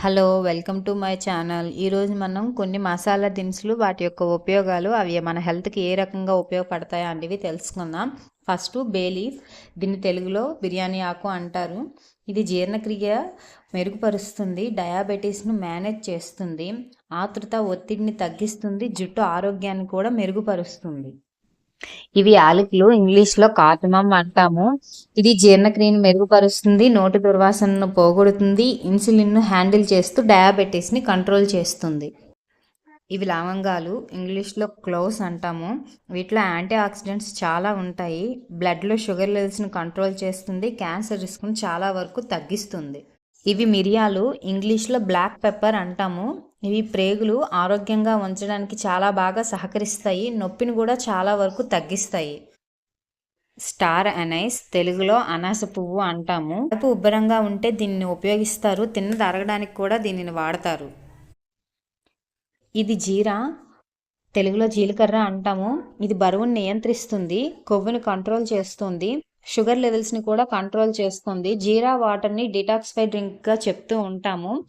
Hello welcome to my channel ఈరోజు మనం కొన్ని మసాలా దినుసులు వాటి యొక్క ఉపయోగాలు అవి మన హెల్త్కి ఏ రకంగా ఉపయోగపడతాయో అనేవి తెలుసుకుందాం. ఫస్ట్ బేలీఫ్ దీన్ని తెలుగులో బిర్యానీ ఆకు అంటారు. ఇది జీర్ణక్రియ మెరుగుపరుస్తుంది డయాబెటీస్ను మేనేజ్ చేస్తుంది ఆతృత ఒత్తిడిని తగ్గిస్తుంది జుట్టు ఆరోగ్యాన్ని కూడా మెరుగుపరుస్తుంది. ఇవి యాలకులు. ఇంగ్లీష్లో కాటమం అంటాము. ఇది జీర్ణక్రియను మెరుగుపరుస్తుంది నోటి దుర్వాసనను పోగొడుతుంది ఇన్సులిన్ను హ్యాండిల్ చేస్తూ డయాబెటీస్ని కంట్రోల్ చేస్తుంది. ఇవి లవంగాలు. ఇంగ్లీష్లో క్లోవ్స్ అంటాము. వీటిలో యాంటీ ఆక్సిడెంట్స్ చాలా ఉంటాయి. బ్లడ్లో షుగర్ లెవెల్స్ని కంట్రోల్ చేస్తుంది. క్యాన్సర్ రిస్క్ను చాలా వరకు తగ్గిస్తుంది. ఇవి మిరియాలు ఇంగ్లీష్లో బ్లాక్ పెప్పర్ అంటాము. ఇవి ప్రేగులు ఆరోగ్యంగా ఉంచడానికి చాలా బాగా సహకరిస్తాయి నొప్పిని కూడా చాలా వరకు తగ్గిస్తాయి. స్టార్ అనైస్ తెలుగులో అనాస పువ్వు అంటాము. కడుపు ఉబ్బరంగా ఉంటే దీన్ని ఉపయోగిస్తారు తిన్న తరగడానికి కూడా దీనిని వాడతారు. ఇది జీరా తెలుగులో జీలకర్ర అంటాము. ఇది బరువును నియంత్రిస్తుంది కొవ్వుని కంట్రోల్ చేస్తుంది. షుగర్ లెవెల్స్ని కూడా కంట్రోల్ చేస్తుంది. జీరా వాటర్ని డిటాక్స్ఫై డ్రింక్గా చెప్తూ ఉంటాము.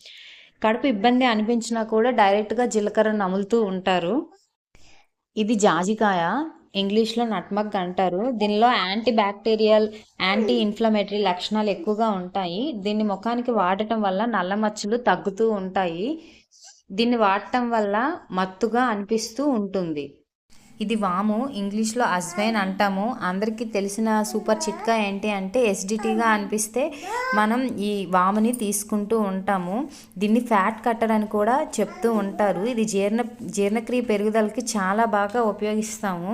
కడుపు ఇబ్బంది అనిపించినా కూడా డైరెక్ట్గా జీలకర్ర నములుతూ ఉంటారు. ఇది జాజికాయ. ఇంగ్లీష్లో నట్మగ్ అంటారు. దీనిలో యాంటీ బ్యాక్టీరియల్ యాంటీ ఇన్ఫ్లమేటరీ లక్షణాలు ఎక్కువగా ఉంటాయి. దీన్ని ముఖానికి వాడటం వల్ల నల్ల మచ్చలు తగ్గుతూ ఉంటాయి. దీన్ని వాడటం వల్ల మత్తుగా అనిపిస్తూ ఉంటుంది. ఇది వాము ఇంగ్లీష్లో అజ్వైన్ అంటాము. అందరికీ తెలిసిన సూపర్ చిట్కా ఏంటి అంటే ఎస్డిటీగా అనిపిస్తే మనం ఈ వాముని తీసుకుంటూ ఉంటాము. దీన్ని ఫ్యాట్ కట్టర్ అని కూడా చెప్తూ ఉంటారు. ఇది జీర్ణ జీర్ణక్రియ పెరుగుదలకి చాలా బాగా ఉపయోగిస్తాము.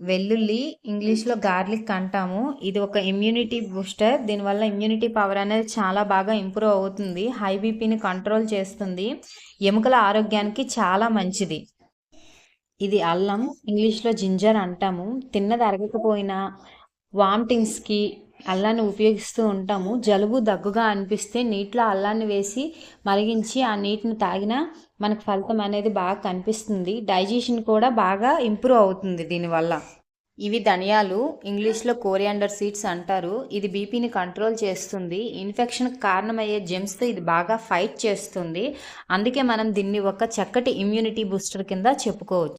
వెల్లుల్లి ఇంగ్లీష్లో గార్లిక్ అంటాము. ఇది ఒక ఇమ్యూనిటీ బూస్టర్. దీనివల్ల ఇమ్యూనిటీ పవర్ అనేది చాలా బాగా ఇంప్రూవ్ అవుతుంది. హై బీపీని కంట్రోల్ చేస్తుంది. ఎముకల ఆరోగ్యానికి చాలా మంచిది. ఇది అల్లం ఇంగ్లీష్లో జింజర్ అంటాము. తిన్నది అరగకపోయినా వామిటింగ్స్కి అల్లాన్ని ఉపయోగిస్తూ ఉంటాము. జలుబు దగ్గుగా అనిపిస్తే నీటిలో అల్లాన్ని వేసి మరిగించి ఆ నీటిని తాగినా మనకు ఫలితం అనేది బాగా కనిపిస్తుంది. డైజెషన్ కూడా బాగా ఇంప్రూవ్ అవుతుంది దీనివల్ల. ఇవి ధనియాలు ఇంగ్లీష్లో కోరియాండర్ సీడ్స్ అంటారు. ఇది బీపీని కంట్రోల్ చేస్తుంది. ఇన్ఫెక్షన్ కారణమయ్యే జెమ్స్తో ఇది బాగా ఫైట్ చేస్తుంది. అందుకే మనం దీన్ని ఒక చక్కటి ఇమ్యూనిటీ బూస్టర్ కింద చెప్పుకోవచ్చు.